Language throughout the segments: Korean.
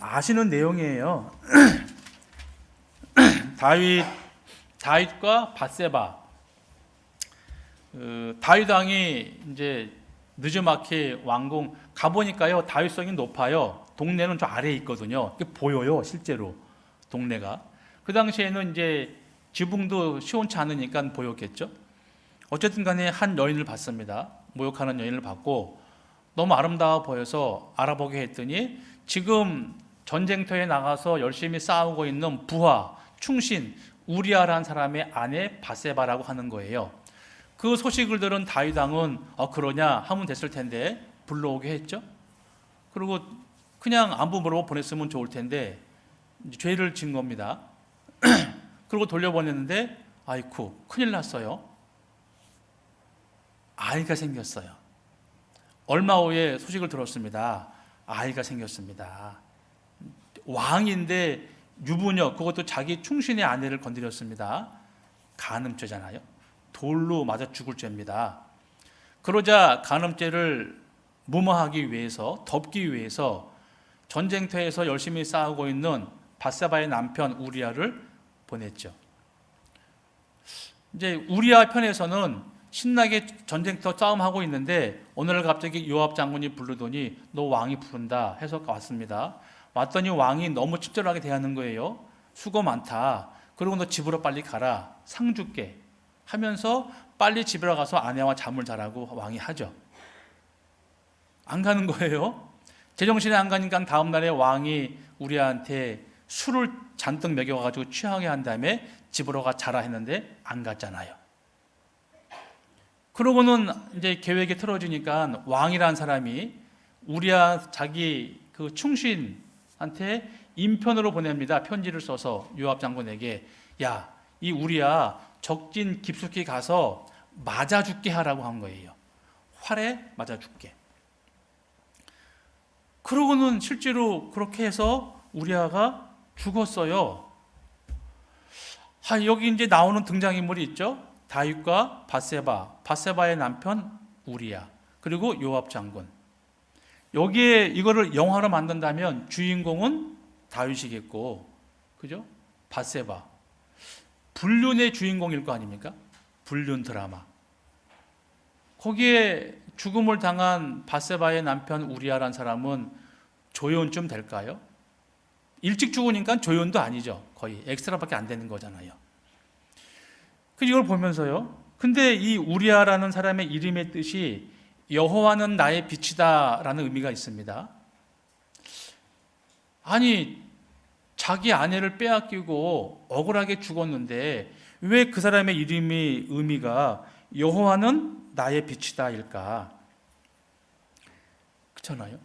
아시는 내용이에요. 다윗 다윗과 바세바. 그 다윗 왕이 이제 느즈마키 왕궁 가 보니까요 다윗성이 높아요. 동네는 저 아래에 있거든요. 보여요 실제로 동네가. 그 당시에는 이제 지붕도 시원치 않으니까 보였겠죠. 어쨌든 간에 한 여인을 봤습니다. 모욕하는 여인을 봤고 너무 아름다워 보여서 알아보게 했더니 지금 전쟁터에 나가서 열심히 싸우고 있는 부하, 충신, 우리아라는 사람의 아내 바세바라고 하는 거예요. 그 소식을 들은 다윗 왕은 어 그러냐 하면 됐을 텐데 불러오게 했죠. 그리고 그냥 안부 물어보 보냈으면 좋을 텐데 죄를 진 겁니다. 그리고 돌려보냈는데 아이쿠 큰일 났어요. 아이가 생겼어요. 얼마 후에 소식을 들었습니다. 아이가 생겼습니다. 왕인데 유부녀 그것도 자기 충신의 아내를 건드렸습니다. 간음죄잖아요. 돌로 맞아 죽을 죄입니다. 그러자 간음죄를 무마하기 위해서 덮기 위해서 전쟁터에서 열심히 싸우고 있는 바세바의 남편 우리아를 보냈죠. 이제 우리아 편에서는 신나게 전쟁터 싸움하고 있는데 오늘 갑자기 요압 장군이 부르더니 너 왕이 부른다 해서 왔습니다. 왔더니 왕이 너무 친절하게 대하는 거예요. 수고 많다. 그리고 너 집으로 빨리 가라. 상 줄게. 하면서 빨리 집으로 가서 아내와 잠을 자라고 왕이 하죠. 안 가는 거예요. 제정신에 안 가니까 다음 날에 왕이 우리한테 술을 잔뜩 먹여 가지고 취하게 한 다음에 집으로 가 자라 했는데 안 갔잖아요. 그러고는 이제 계획이 틀어지니까 왕이라는 사람이 우리야 자기 그 충신 한테 인편으로 보냅니다. 편지를 써서 요압 장군에게 야, 이 우리야 적진 깊숙이 가서 맞아 죽게 하라고 한 거예요. 활에 맞아 죽게. 그러고는 실제로 그렇게 해서 우리아가 죽었어요. 아, 여기 이제 나오는 등장인물이 있죠. 다윗과 바세바, 바세바의 남편 우리야, 그리고 요압 장군. 여기에 이거를 영화로 만든다면 주인공은 다윗이겠고, 그죠? 바세바. 불륜의 주인공일 거 아닙니까? 불륜 드라마. 거기에 죽음을 당한 바세바의 남편 우리아란 사람은 조연쯤 될까요? 일찍 죽으니까 조연도 아니죠. 거의 엑스트라밖에 안 되는 거잖아요. 그 이걸 보면서요. 근데 이 우리아라는 사람의 이름의 뜻이 여호와는 나의 빛이다라는 의미가 있습니다. 아니 자기 아내를 빼앗기고 억울하게 죽었는데 왜 그 사람의 이름의 의미가 여호와는 나의 빛이다일까? 그렇잖아요.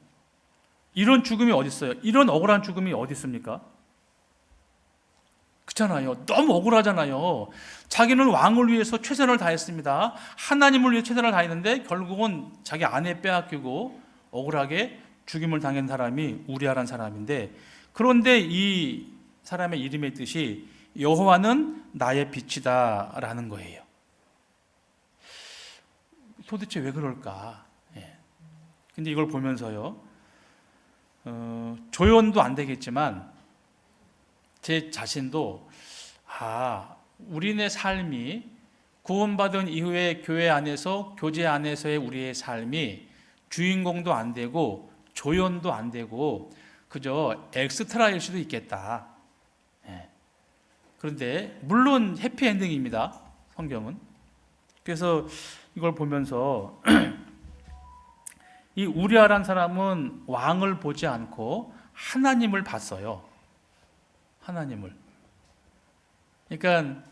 이런 죽음이 어디 있어요? 이런 억울한 죽음이 어디 있습니까? 그렇잖아요. 너무 억울하잖아요. 자기는 왕을 위해서 최선을 다했습니다. 하나님을 위해 최선을 다했는데 결국은 자기 아내 빼앗기고 억울하게 죽임을 당한 사람이 우리아란 사람인데 그런데 이 사람의 이름의 뜻이 여호와는 나의 빛이다라는 거예요. 도대체 왜 그럴까? 예. 근데 이걸 보면서요, 어, 조연도 안 되겠지만 제 자신도 아 우리네 삶이 구원받은 이후에 교회 안에서 교제 안에서의 우리의 삶이 주인공도 안 되고 조연도 안 되고 그저 엑스트라일 수도 있겠다. 예. 그런데 물론 해피 엔딩입니다. 성경은. 그래서 이걸 보면서 이 우리아란 사람은 왕을 보지 않고 하나님을 봤어요. 하나님을. 그러니까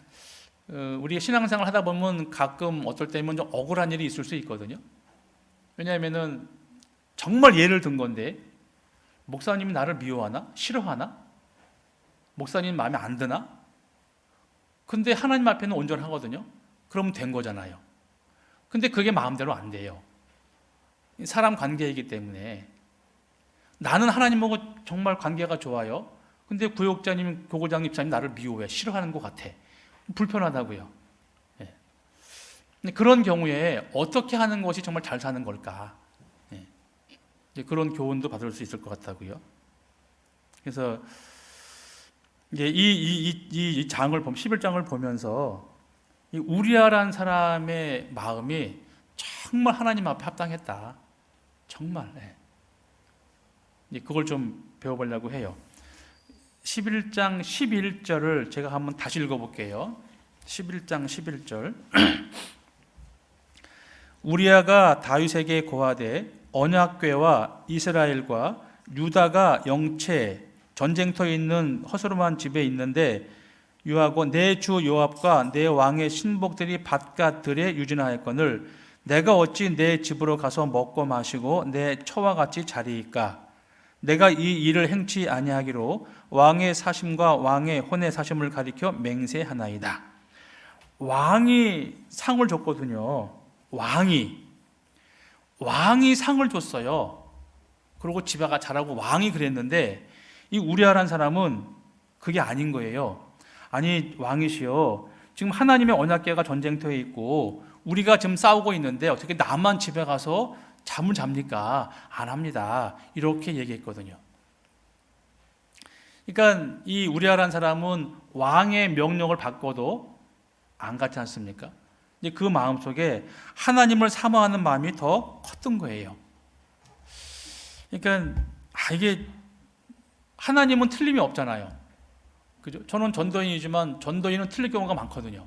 어, 우리 신앙생활 하다 보면 가끔 어떨 때면 좀 억울한 일이 있을 수 있거든요. 왜냐하면은 정말 예를 든 건데 목사님이 나를 미워하나 싫어하나 목사님 마음에 안 드나 근데 하나님 앞에는 온전하거든요. 그러면 된 거잖아요. 근데 그게 마음대로 안 돼요. 사람 관계이기 때문에 나는 하나님하고 정말 관계가 좋아요. 근데 구역자님, 교구장 입사님 나를 미워해, 싫어하는 것 같아. 불편하다고요. 예. 근데 그런 경우에 어떻게 하는 것이 정말 잘 사는 걸까? 예. 그런 교훈도 받을 수 있을 것 같다고요. 그래서 이제 이, 이, 이, 이, 이 장을 보면 11장을 보면서 이 우리아란 사람의 마음이 정말 하나님 앞에 합당했다. 정말. 예. 그걸 좀 배워보려고 해요. 11장 11절을 제가 한번 다시 읽어볼게요. 11장 11절. 우리아가 다윗에게 고하되 언약궤와 이스라엘과 유다가 영체 전쟁터에 있는 허스름한 집에 있는데 유하고 내 주 요압과 내 왕의 신복들이 바깥들에 유진하였거늘 내가 어찌 내 집으로 가서 먹고 마시고 내 처와 같이 자리이까 내가 이 일을 행치 아니하기로 왕의 사심과 왕의 혼의 사심을 가리켜 맹세하나이다. 왕이 상을 줬거든요. 왕이 왕이 상을 줬어요. 그리고 집에 가 자라고 왕이 그랬는데 이 우리아란 사람은 그게 아닌 거예요. 아니 왕이시여 지금 하나님의 언약궤가 전쟁터에 있고 우리가 지금 싸우고 있는데 어떻게 나만 집에 가서 잠을 잡니까? 안 합니다. 이렇게 얘기했거든요. 그러니까 이 우리아란 사람은 왕의 명령을 받고도 안 갔지 않습니까? 그 마음 속에 하나님을 사모하는 마음이 더 컸던 거예요. 그러니까 아, 이게 하나님은 틀림이 없잖아요. 그죠? 저는 전도인이지만 전도인은 틀릴 경우가 많거든요.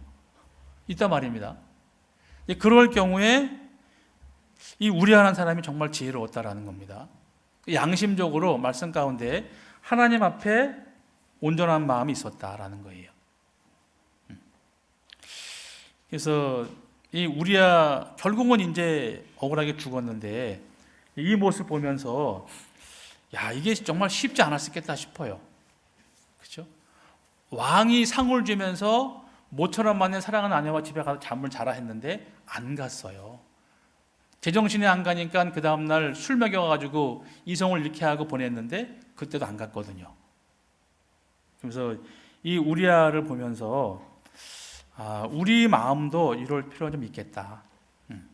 있단 말입니다. 그럴 경우에 이 우리하는 사람이 정말 지혜로웠다라는 겁니다. 양심적으로 말씀 가운데 하나님 앞에 온전한 마음이 있었다라는 거예요. 음. 그래서 이 우리야 결국은 이제 억울하게 죽었는데 이 모습 보면서 야 이게 정말 쉽지 않았겠다 싶어요. 그렇죠? 왕이 상을 주면서 모처럼 만난 사랑하는 아내와 집에 가서 잠을 자라 했는데 안 갔어요. 제정신이 안 가니까 그 다음날 술 먹여가지고 이성을 잃게 하고 보냈는데 그때도 안 갔거든요. 그래서 이 우리아를 보면서 아, 우리 마음도 이럴 필요가 좀 있겠다. 음.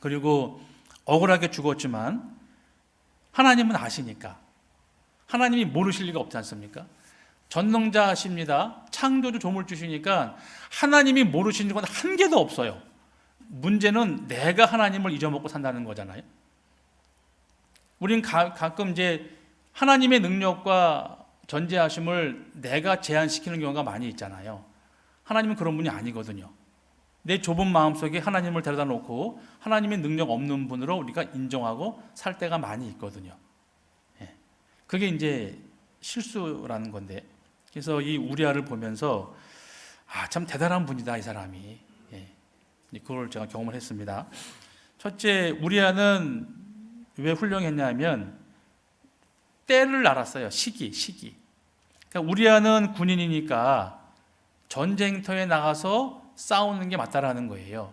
그리고 억울하게 죽었지만 하나님은 아시니까 하나님이 모르실 리가 없지 않습니까? 전능자십니다. 창조주 조물 주시니까 하나님이 모르시는 건 한 개도 없어요. 문제는 내가 하나님을 잊어먹고 산다는 거잖아요. 우린 가, 가끔 이제 하나님의 능력과 전제하심을 내가 제한시키는 경우가 많이 있잖아요. 하나님은 그런 분이 아니거든요. 내 좁은 마음속에 하나님을 데려다 놓고 하나님의 능력 없는 분으로 우리가 인정하고 살 때가 많이 있거든요. 예. 그게 이제 실수라는 건데. 그래서 이 우리아를 보면서 아, 참 대단한 분이다, 이 사람이. 그걸 제가 경험을 했습니다. 첫째, 우리아는 왜 훌륭했냐면 때를 알았어요. 시기, 시기. 그러니까 우리아는 군인이니까 전쟁터에 나가서 싸우는 게 맞다라는 거예요.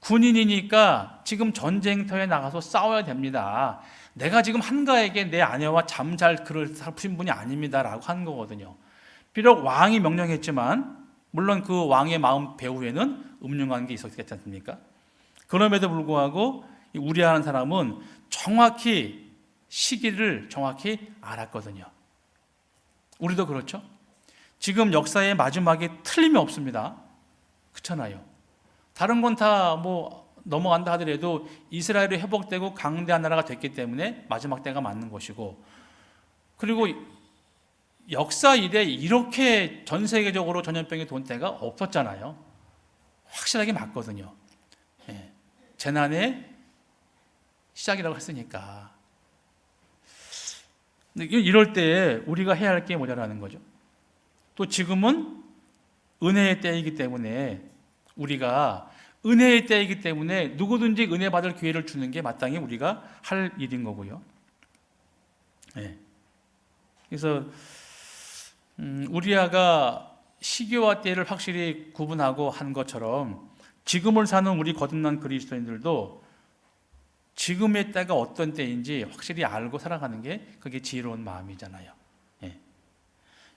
군인이니까 지금 전쟁터에 나가서 싸워야 됩니다. 내가 지금 한가에게 내 아내와 잠잘 그럴 살푸신 분이 아닙니다라고 하는 거거든요. 비록 왕이 명령했지만 물론 그 왕의 마음 배후에는 음흉한 게 있었겠지 않습니까? 그럼에도 불구하고 우리하는 사람은 정확히 시기를 정확히 알았거든요. 우리도 그렇죠? 지금 역사의 마지막에 틀림이 없습니다. 그렇잖아요. 다른 건 다 뭐 넘어간다 하더라도 이스라엘이 회복되고 강대한 나라가 됐기 때문에 마지막 때가 맞는 것이고 그리고 역사 이래 이렇게 전 세계적으로 전염병이 돈 때가 없었잖아요. 확실하게 맞거든요. 예. 재난의 시작이라고 했으니까. 이럴 때 우리가 해야 할 게 뭐냐라는 거죠. 또 지금은 은혜의 때이기 때문에 우리가 은혜의 때이기 때문에 누구든지 은혜 받을 기회를 주는 게 마땅히 우리가 할 일인 거고요. 예. 그래서 음, 우리아가 시기와 때를 확실히 구분하고 한 것처럼 지금을 사는 우리 거듭난 그리스도인들도 지금의 때가 어떤 때인지 확실히 알고 살아가는 게 그게 지혜로운 마음이잖아요.